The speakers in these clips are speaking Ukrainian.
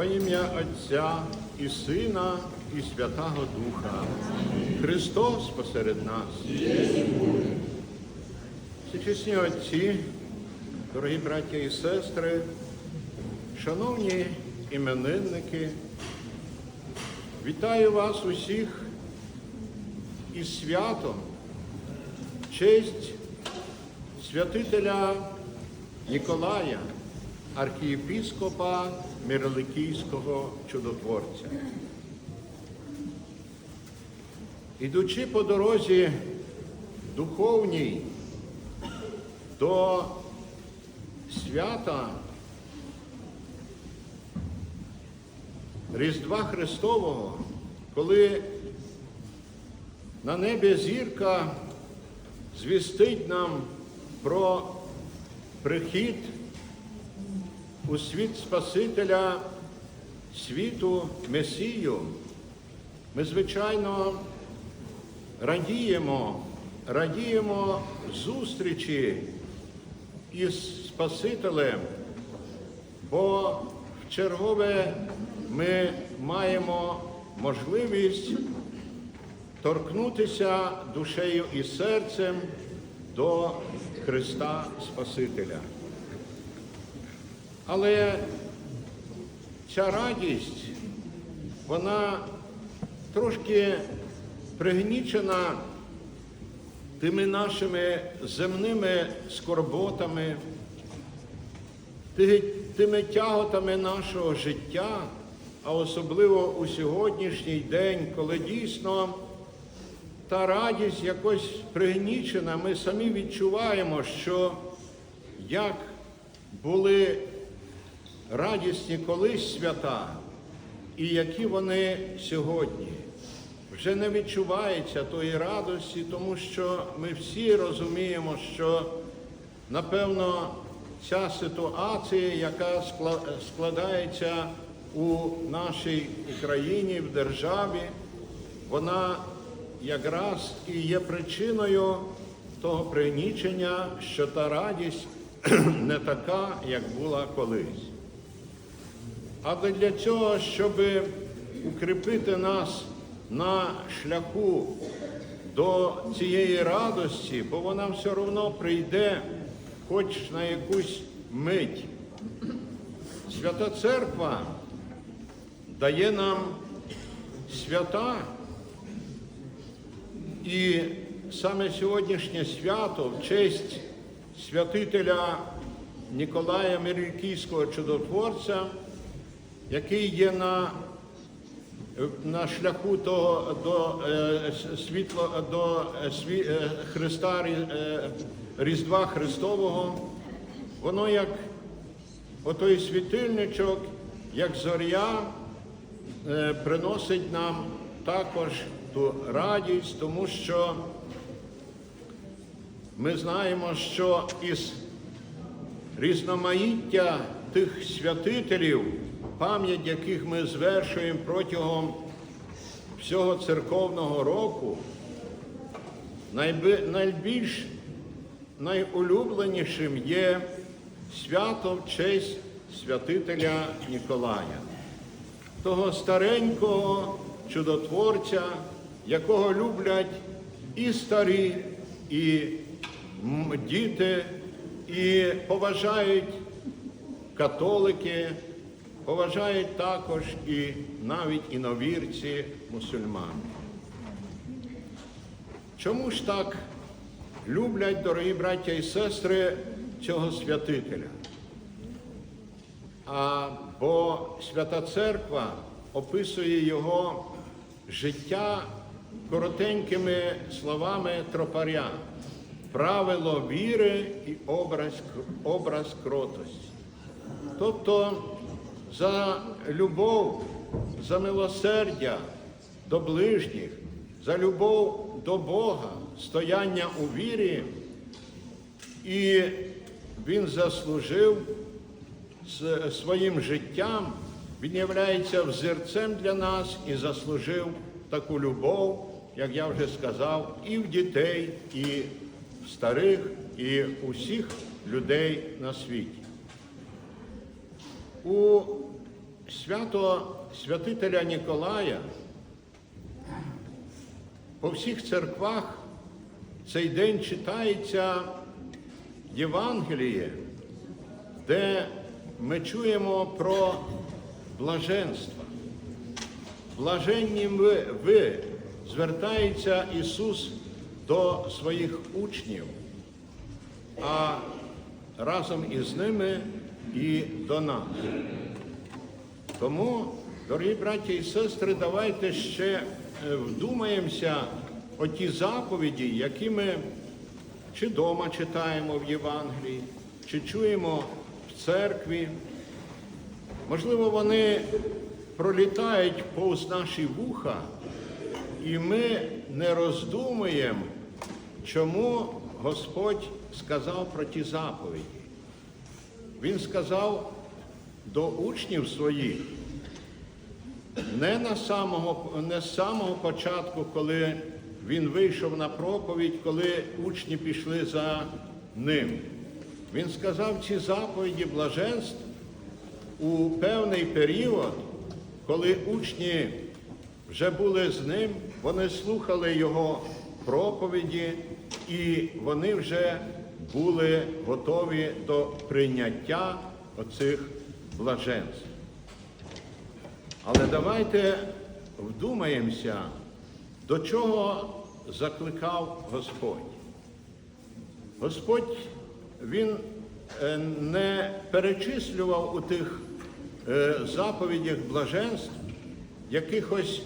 Во ім'я Отця і Сина, і Святого Духа. Христос посеред нас. Всечесні отці, дорогі браття і сестри, шановні іменинники, вітаю вас усіх із святом, честь святителя Ніколая, архієпіскопа Мироликійського чудотворця. Ідучи по дорозі духовній до свята Різдва Христового, коли на небі зірка звістить нам про прихід у світ Спасителя світу Месію, ми, звичайно, радіємо, радіємо зустрічі із Спасителем, бо в чергове ми маємо можливість торкнутися душею і серцем до Христа Спасителя. Але ця радість, вона трошки пригнічена тими нашими земними скорботами, тими тяготами нашого життя, а особливо у сьогоднішній день, коли дійсно та радість якось пригнічена, ми самі відчуваємо, що як були радісні колись свята, і які вони сьогодні. Вже не відчувається тої радості, тому що ми всі розуміємо, що напевно ця ситуація, яка складається у нашій Україні, в державі, вона якраз і є причиною того пригнічення, що та радість не така, як була колись. Але для цього, щоб укріпити нас на шляху до цієї радості, бо вона все одно прийде хоч на якусь мить. Свята Церква дає нам свята, і саме сьогоднішнє свято в честь святителя Ніколая Мирильківського чудотворця, який є на, на шляху до, до, е, світло, до е, сві, е, Христа е, Різдва Христового, воно як отой світильничок, як зоря, е, приносить нам також ту радість, тому що ми знаємо, що із різноманіття тих святителів, пам'ять яких ми звершуємо протягом всього церковного року, найбільш найулюбленішим є свято в честь святителя Ніколая, того старенького чудотворця, якого люблять і старі, і діти, і поважають католики, поважають також і навіть іновірці мусульмани. Чому ж так люблять, дорогі браття і сестри, цього святителя? А, бо Свята Церква описує його життя коротенькими словами тропаря, правило віри і образ, образ кротості. Тобто за любов, за милосердя до ближніх, за любов до Бога, стояння у вірі, і він заслужив своїм життям, він являється взірцем для нас і заслужив таку любов, як я вже сказав, і в дітей, і в старих, і усіх людей на світі. У свято святителя Ніколая по всіх церквах цей день читається Євангеліє, де ми чуємо про блаженство. Блаженні ви, ви звертається Ісус до своїх учнів, а разом із ними і до нас. Тому, дорогі браті і сестри, давайте ще е, вдумаємося о ті заповіді, які ми чи вдома читаємо в Євангелії, чи чуємо в церкві. Можливо, вони пролітають повз наші вуха, і ми не роздумуємо, чому Господь сказав про ті заповіді. Він сказав до учнів своїх, не, на самого, не з самого початку, коли він вийшов на проповідь, коли учні пішли за ним. Він сказав ці заповіді блаженств у певний період, коли учні вже були з ним, вони слухали його проповіді, і вони вже були готові до прийняття оцих блаженств. Але давайте вдумаємося, до чого закликав Господь. Господь Він е, не перечислював у тих е, заповідях блаженств якихось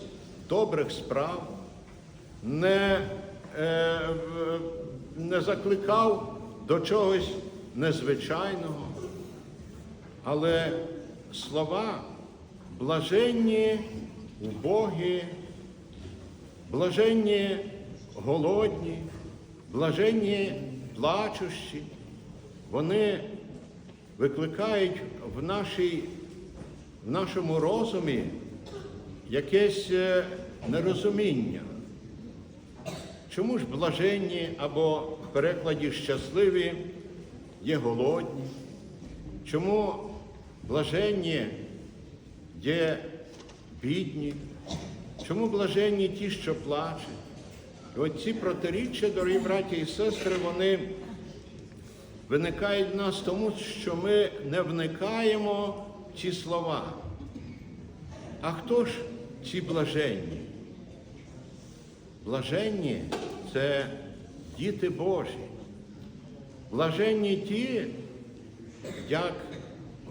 добрих справ, не, е, не закликав до чогось незвичайного, але слова блаженні убогі, блаженні голодні, блаженні плачущі, вони викликають в, нашій, в нашому розумі якесь е, нерозуміння. Чому ж блаженні або перекладі щасливі є голодні? Чому блаженні є бідні? Чому блаженні ті, що плачуть? І от ці протиріччя, дорогі браті і сестри, вони виникають в нас тому, що ми не вникаємо в ці слова. А хто ж ці блаженні? Блаженні це діти Божі. Блаженні ті, як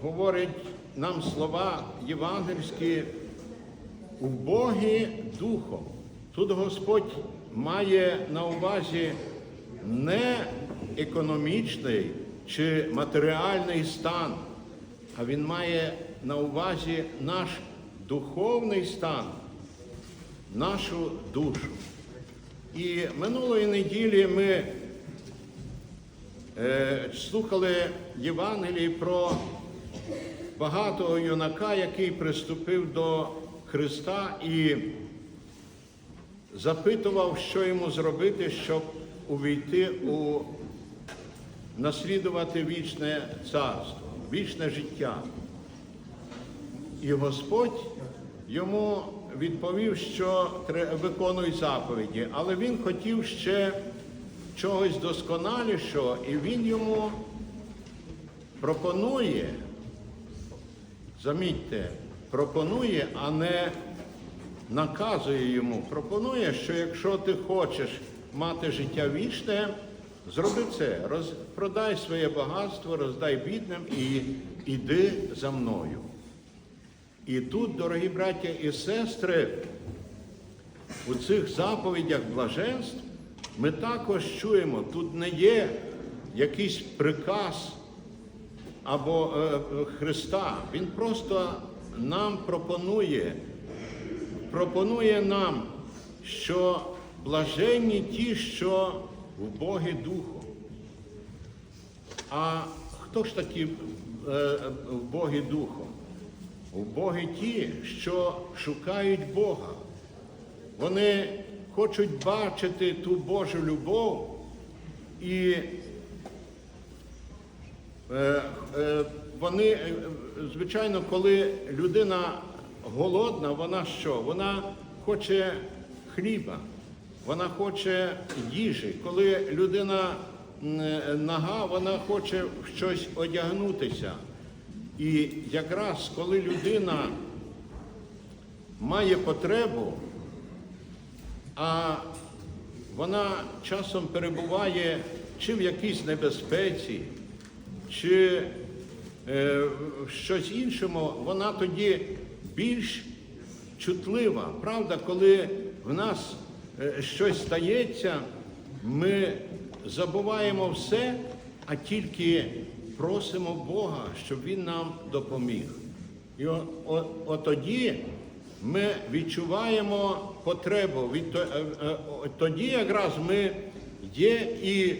говорять нам слова євангельські, убогі духом. Тут Господь має на увазі не економічний чи матеріальний стан, а Він має на увазі наш духовний стан, нашу душу. І минулої неділі ми е, слухали Євангелії про багатого юнака, який приступив до Христа і запитував, що йому зробити, щоб увійти у наслідувати вічне царство, вічне життя. І Господь йому відповів, що виконуй заповіді, але він хотів ще чогось досконалішого, і він йому пропонує, замітьте, пропонує, а не наказує йому. Пропонує, що якщо ти хочеш мати життя вічне, зроби це, роз, продай своє багатство, роздай бідним і іди за мною. І тут, дорогі браття і сестри, у цих заповідях блаженств ми також чуємо, тут не є якийсь приказ або е, Христа. Він просто нам пропонує, пропонує нам, що блаженні ті, що в Богі Духом. А хто ж такі е, в Богі Духом? У Боги ті, що шукають Бога. Вони хочуть бачити ту Божу любов і е, е, вони, е, звичайно, коли людина голодна, вона що? Вона хоче хліба, вона хоче їжі. Коли людина м, нага, вона хоче в щось одягнутися. І якраз коли людина має потребу, а вона часом перебуває чи в якійсь небезпеці, чи е, щось іншому, вона тоді більш чутлива. Правда, коли в нас е, щось стається, ми забуваємо все, а тільки просимо Бога, щоб Він нам допоміг. І о, о, от тоді ми відчуваємо потребу. Е, е, тоді якраз ми є і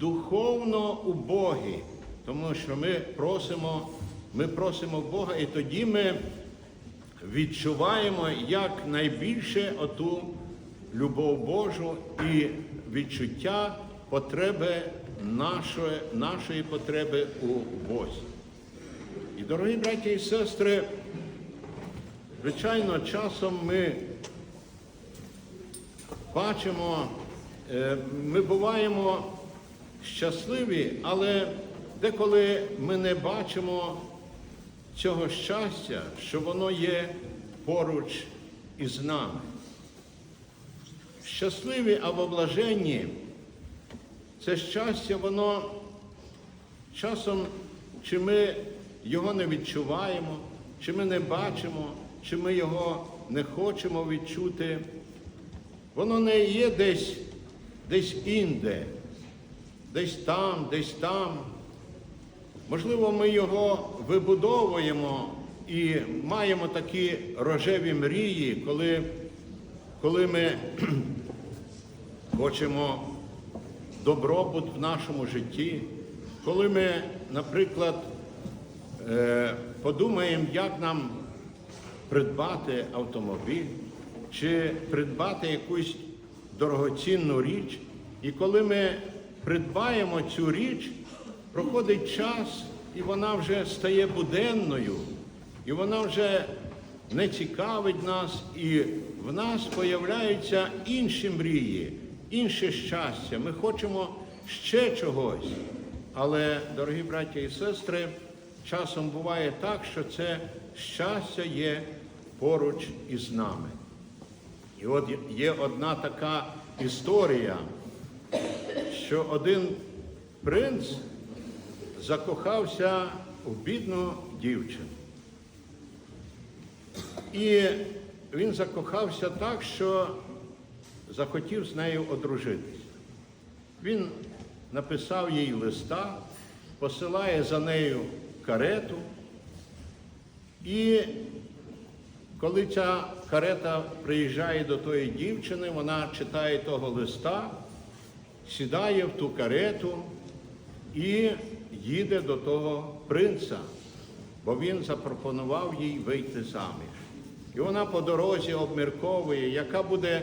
духовно убогі, тому що ми просимо, ми просимо Бога, і тоді ми відчуваємо як найбільше оту любов Божу і відчуття потреби нашої, нашої потреби у Бозі. І, дорогі браті і сестри, звичайно, часом ми бачимо, е, ми буваємо щасливі, але деколи ми не бачимо цього щастя, що воно є поруч із нами. Щасливі або блаженні, це щастя, воно часом, чи ми його не відчуваємо, чи ми не бачимо, чи ми його не хочемо відчути, воно не є десь, десь інде, десь там, десь там. Можливо, ми його вибудовуємо і маємо такі рожеві мрії, коли, коли ми хочемо добробут в нашому житті, коли ми, наприклад, е, подумаємо, як нам придбати автомобіль чи придбати якусь дорогоцінну річ. І коли ми придбаємо цю річ, проходить час, і вона вже стає буденною, і вона вже не цікавить нас, і в нас появляються інші мрії, інше щастя. Ми хочемо ще чогось. Але, дорогі браті і сестри, часом буває так, що це щастя є поруч із нами. І от є одна така історія, що один принц закохався в бідну дівчину. І він закохався так, що захотів з нею одружитися. Він написав їй листа, посилає за нею карету. І коли ця карета приїжджає до тої дівчини, вона читає того листа, сідає в ту карету і їде до того принца, бо він запропонував їй вийти заміж. І вона по дорозі обмірковує, яка буде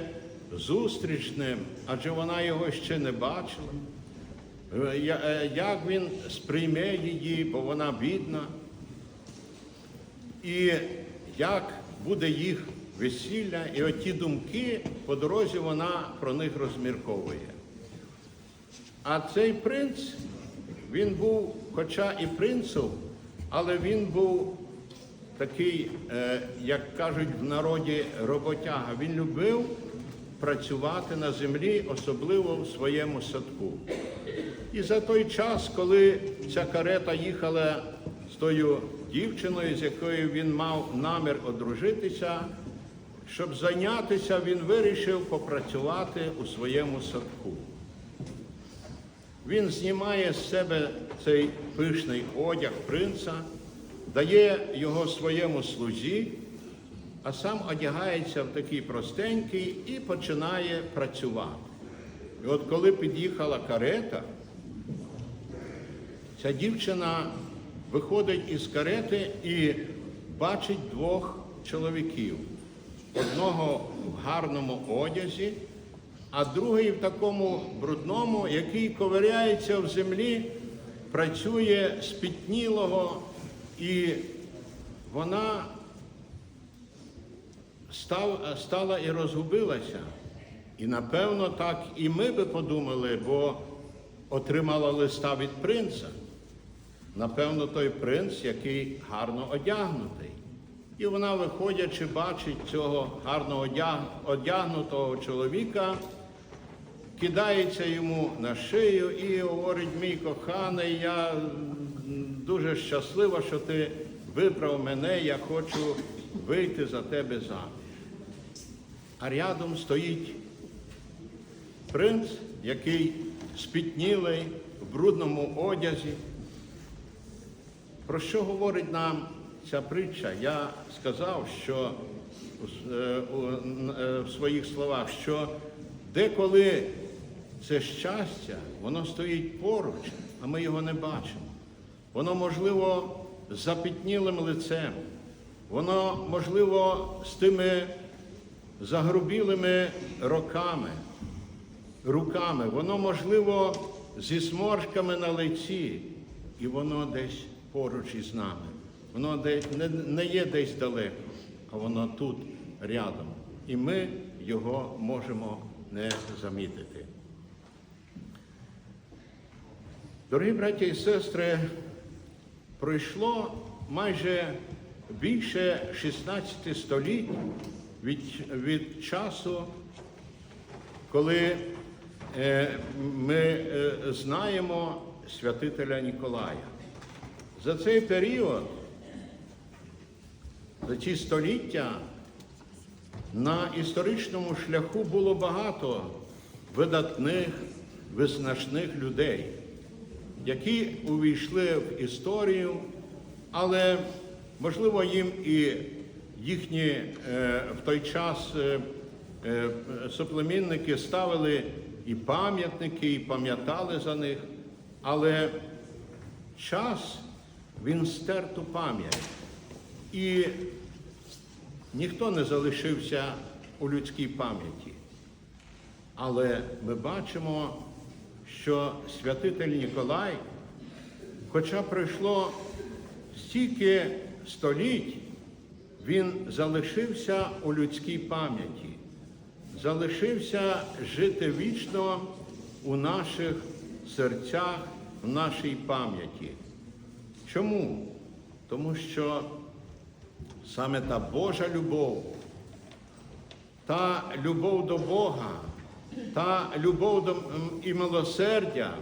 зустріч ним, адже вона його ще не бачила. Е, е, Як він сприйме її, бо вона бідна, і як буде їх весілля, і оті думки по дорозі вона про них розмірковує. А цей принц, він був, хоча і принцем, але він був такий, е, як кажуть в народі, роботяга. Він любив працювати на землі, особливо в своєму садку. І за той час, коли ця карета їхала з тою дівчиною, з якою він мав намір одружитися, щоб зайнятися, він вирішив попрацювати у своєму садку. Він знімає з себе цей пишний одяг принца, дає його своєму слузі, а сам одягається в такий простенький і починає працювати. І от коли під'їхала карета, ця дівчина виходить із карети і бачить двох чоловіків. Одного в гарному одязі, а другий в такому брудному, який ковиряється в землі, працює спітнілого І вона став, стала і розгубилася. І напевно так і ми би подумали, бо отримала листа від принца. Напевно, той принц, який гарно одягнутий. І вона, виходячи, бачить цього гарно одягнутого чоловіка, кидається йому на шию і говорить, мій коханий, я дуже щаслива, що ти вибрав мене, я хочу вийти за тебе заміж. А рядом стоїть принц, який спітнілий в брудному одязі. Про що говорить нам ця притча? Я сказав, що е, е, в своїх словах, що деколи це щастя, воно стоїть поруч, а ми його не бачимо. Воно, можливо, з запітнілим лицем, воно, можливо, з тими загрубілими роками, руками, воно, можливо, зі сморшками на лиці, і воно десь поруч із нами. Воно десь не, не є десь далеко, а воно тут рядом. І ми його можемо не замітити. Дорогі браті і сестри, пройшло майже більше 16 століть від, від часу, коли е, ми е, знаємо святителя Ніколая. За цей період, за ці століття, на історичному шляху було багато видатних, визначних людей, які увійшли в історію, але, можливо, їм і їхні е, в той час е, е, соплемінники ставили і пам'ятники, і пам'ятали за них, але час він стер ту пам'ять. І ніхто не залишився у людській пам'яті. Але ми бачимо, що святитель Ніколай, хоча пройшло стільки століть, він залишився у людській пам'яті, залишився жити вічно у наших серцях, в нашій пам'яті. Чому? Тому що саме та Божа любов, та любов до Бога, та любов до і милосердя,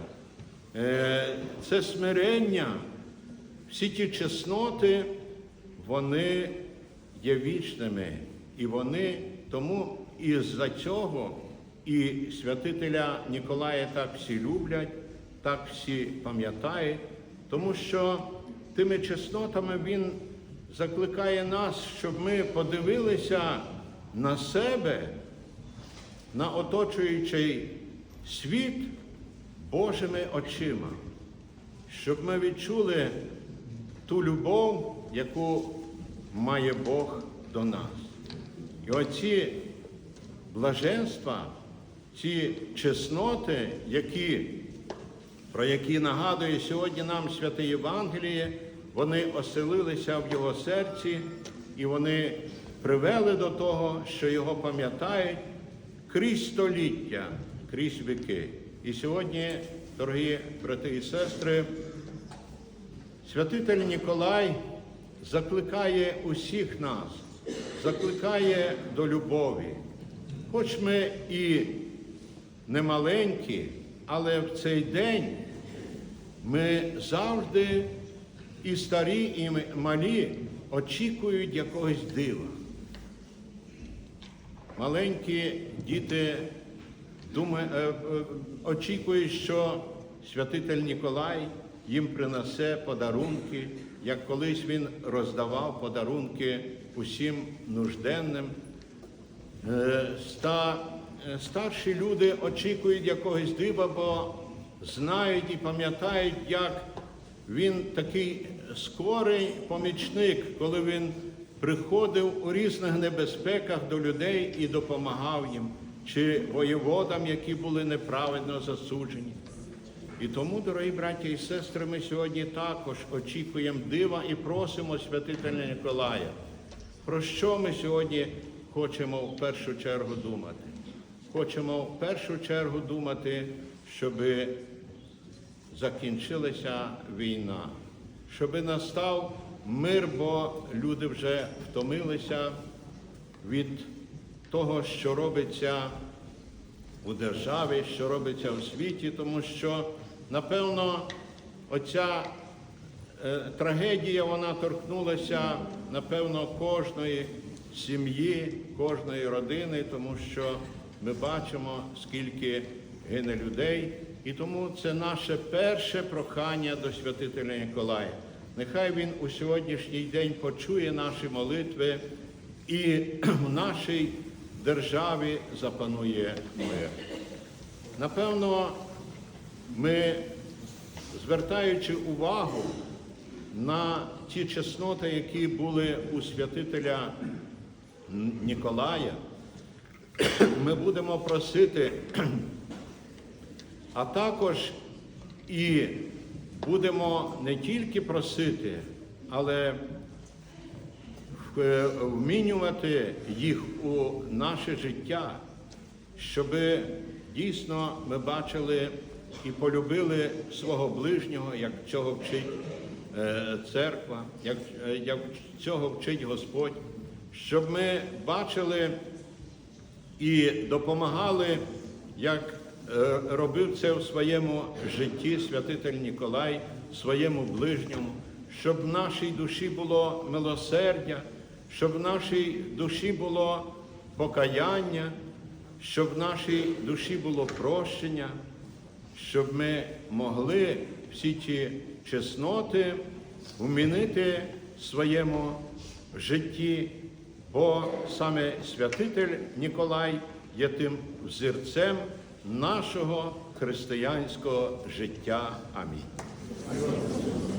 е, це смирення, всі ті чесноти, вони є вічними. І вони тому і за цього і святителя Ніколая так всі люблять, так всі пам'ятають, тому що тими чеснотами він закликає нас, щоб ми подивилися на себе, на оточуючий світ Божими очима, щоб ми відчули ту любов, яку має Бог до нас. І оці блаженства, ці чесноти, які, про які нагадує сьогодні нам святе Євангеліє, вони оселилися в його серці і вони привели до того, що його пам'ятають крізь століття, крізь віки. І сьогодні, дорогі брати і сестри, святитель Ніколай закликає усіх нас, закликає до любові. Хоч ми і не маленькі, але в цей день ми завжди і старі, і малі очікують якогось дива. Маленькі діти думає, е, е, очікують, що святитель Ніколай їм принесе подарунки, як колись він роздавав подарунки усім нужденним. Е, е, старші люди очікують якогось дива, бо знають і пам'ятають, як він такий скорий помічник, коли він приходив у різних небезпеках до людей і допомагав їм, чи воєводам, які були неправедно засуджені. І тому, дорогі браті і сестри, ми сьогодні також очікуємо дива і просимо святителя Ніколая. Про що ми сьогодні хочемо в першу чергу думати? Хочемо в першу чергу думати, щоб закінчилася війна, щоб настав мир, бо люди вже втомилися від того, що робиться у державі, що робиться у світі, тому що, напевно, оця е, трагедія вона торкнулася, напевно, кожної сім'ї, кожної родини, тому що ми бачимо, скільки гине людей. І тому це наше перше прохання до святителя Ніколая. Нехай він у сьогоднішній день почує наші молитви і в нашій державі запанує мир. Напевно, ми, звертаючи увагу на ті чесноти, які були у святителя Ніколая, ми будемо просити, а також і будемо не тільки просити, але е, вмінювати їх у наше життя, щоб дійсно ми бачили і полюбили свого ближнього, як цього вчить е, церква, як, е, як цього вчить Господь, щоб ми бачили і допомагали, як е, робив це в своєму житті святитель Ніколай, своєму ближньому, щоб в нашій душі було милосердя, щоб в нашій душі було покаяння, щоб в нашій душі було прощення, щоб ми могли всі ті чесноти вмінити в своєму житті, бо саме святитель Ніколай є тим взірцем нашого християнського життя. Амінь.